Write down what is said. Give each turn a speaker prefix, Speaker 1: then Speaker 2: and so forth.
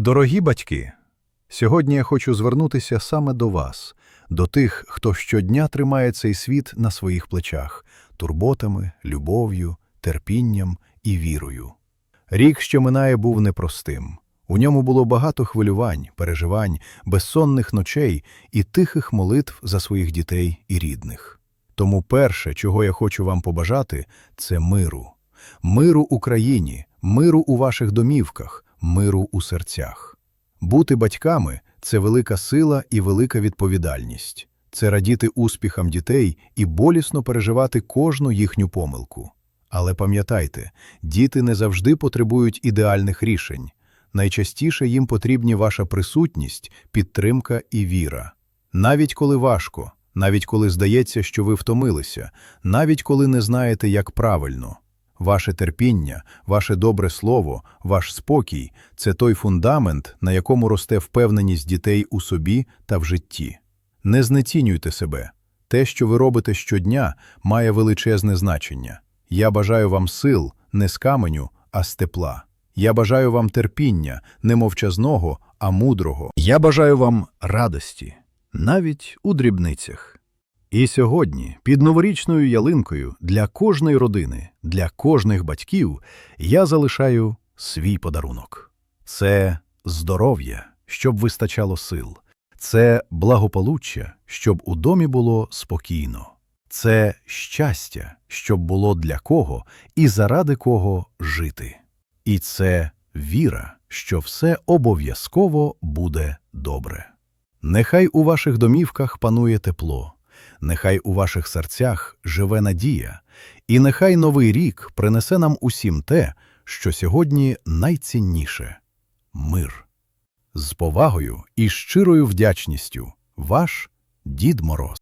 Speaker 1: Дорогі батьки, сьогодні я хочу звернутися саме до вас, до тих, хто щодня тримає цей світ на своїх плечах турботами, любов'ю, терпінням і вірою. Рік, що минає, був непростим. У ньому було багато хвилювань, переживань, безсонних ночей і тихих молитв за своїх дітей і рідних. Тому перше, чого я хочу вам побажати, це миру. Миру Україні, миру у ваших домівках, миру у серцях. Бути батьками це велика сила і велика відповідальність. Це радіти успіхам дітей і болісно переживати кожну їхню помилку. Але пам'ятайте, діти не завжди потребують ідеальних рішень. Найчастіше їм потрібні ваша присутність, підтримка і віра. Навіть коли важко, навіть коли здається, що ви втомилися, навіть коли не знаєте, як правильно. Ваше терпіння, ваше добре слово, ваш спокій це той фундамент, на якому росте впевненість дітей у собі та в житті. Не знецінюйте себе. Те, що ви робите щодня, має величезне значення. Я бажаю вам сил не з каменю, а з тепла. Я бажаю вам терпіння, не мовчазного, а мудрого. Я бажаю вам радості, навіть у дрібницях. І сьогодні, під новорічною ялинкою, для кожної родини, для кожних батьків, я залишаю свій подарунок. Це здоров'я, щоб вистачало сил. Це благополуччя, щоб у домі було спокійно. Це щастя, щоб було для кого і заради кого жити. І це віра, що все обов'язково буде добре. Нехай у ваших домівках панує тепло, нехай у ваших серцях живе надія, і нехай новий рік принесе нам усім те, що сьогодні найцінніше мир. З повагою і щирою вдячністю, ваш Дід Мороз.